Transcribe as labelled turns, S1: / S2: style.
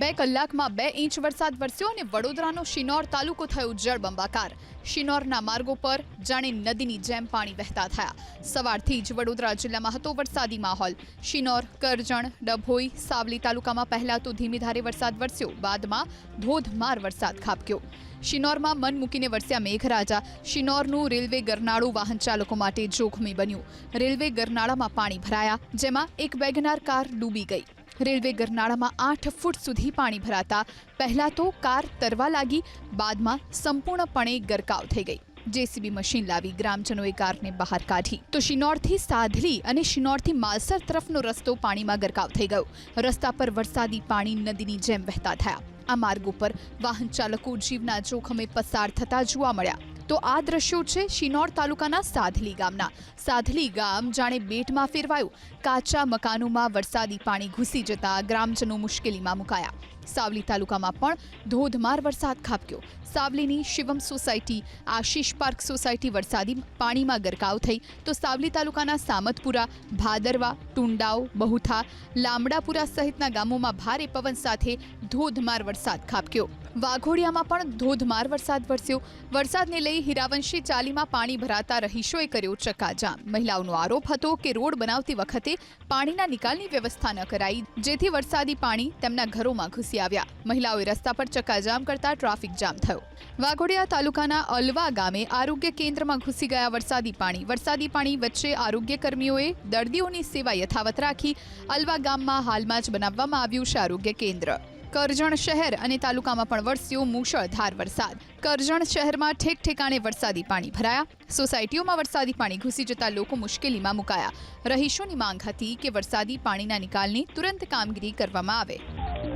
S1: બે કલાકમાં બે ઇંચ વરસાદ વરસ્યો અને વડોદરાનો શિનોર તાલુકો થયો જળબંબાકાર. શિનોરના માર્ગો પર જાણે નદીની જેમ પાણી વહેતા થયા. સવારથી જ વડોદરા જિલ્લામાં હતો વરસાદી માહોલ. શિનોર, કરજણ, ડભોઈ, સાવલી તાલુકામાં પહેલા તો ધીમી ધારે વરસાદ વરસ્યો. બાદમાં ધોધમાર વરસાદ ખાબક્યો. શિનોરમાં મન મૂકીને વરસ્યા મેઘરાજા. શિનોરનું રેલવે ગરનાળું વાહન ચાલકો માટે જોખમી બન્યું. રેલવે ગરનાળામાં પાણી ભરાયા, જેમાં એક વેગનાર કાર ડૂબી ગઈ. રેલવે ગરનાળામાં આઠ ફૂટ સુધી પાણી ભરાતા પહેલા તો કાર તરવા લાગી, બાદમાં સંપૂર્ણપણે ગરકાવ થઈ ગઈ. જેસીબી મશીન લાવી ગ્રામજનોએ કારને બહાર કાઢી. તો શિનોરથી સાધલી અને શિનોરથી માલસર તરફનો રસ્તો પાણીમાં ગરકાવ થઈ ગયો. રસ્તા પર વરસાદી પાણી નદીની જેમ વહેતા થયા. આ માર્ગ ઉપર વાહન ચાલકો જીવના જોખમે પસાર થતા જોવા મળ્યા. તો આ દ્રશ્યો છે શિનોર તાલુકાના સાધલી ગામના. સાધલી ગામ જાણે બેટમાં ફેરવાયું. કાચા મકાનોમાં વરસાદી પાણી ઘૂસી જતા ગ્રામજનો મુશ્કેલીમાં મુકાયા. સાવલી તાલુકામાં પણ ધોધમાર વરસાદ ખાબક્યો. સાવલીની Shivam society, Ashish park society વરસાદી પાણીમાં ગરકાવ થઈ. તો સાવલી તાલુકાના સામતપુરા, ભાદરવા, ટુંડાવ, બહુથા, લામડાપુરા સહિતના ગામોમાં ભારે પવન સાથે ધોધમાર વરસાદ ખાબક્યો. વાઘોડિયામાં પણ ધોધમાર વરસાદ વરસ્યો. વરસાદને લઈ હીરાવંશી ચાલીમાં પાણી ભરાતા રહીશોએ કર્યો ચક્કાજામ મહિલાઓનો આરોપ હતો કે રોડ બનાવતી વખતે પાણીના નિકાલની વ્યવસ્થા ન કરાઈ, જેથી વરસાદી પાણી તેમના ઘરોમાં ઘૂસી આવ્યા. મહિલાઓએ રસ્તા પર ચક્કાજામ કરતા ટ્રાફિક જામ થયો. વાઘોડિયા તાલુકાના અલવા ગામે આરોગ્ય કેન્દ્રમાં ઘૂસી ગયા વરસાદી પાણી. વરસાદી પાણી વચ્ચે આરોગ્ય કર્મીઓએ દર્દીઓની સેવા યથાવત રાખી અલવા ગામમાં હાલમાં જ બનાવવામાં આવ્યું છે આરોગ્ય કેન્દ્ર. કરજણ શહેર અને તાલુકામાં પણ વરસ્યો મુશળધાર વરસાદ. કરજણ શહેરમાં ઠેક ઠેકાણે વરસાદી પાણી ભરાયા. સોસાયટીઓમાં વરસાદી પાણી ઘૂસી જતા લોકો મુશ્કેલીમાં મુકાયા. રહીશોની માંગ હતી કે વરસાદી પાણીના નિકાલની તુરંત કામગીરી કરવામાં આવે.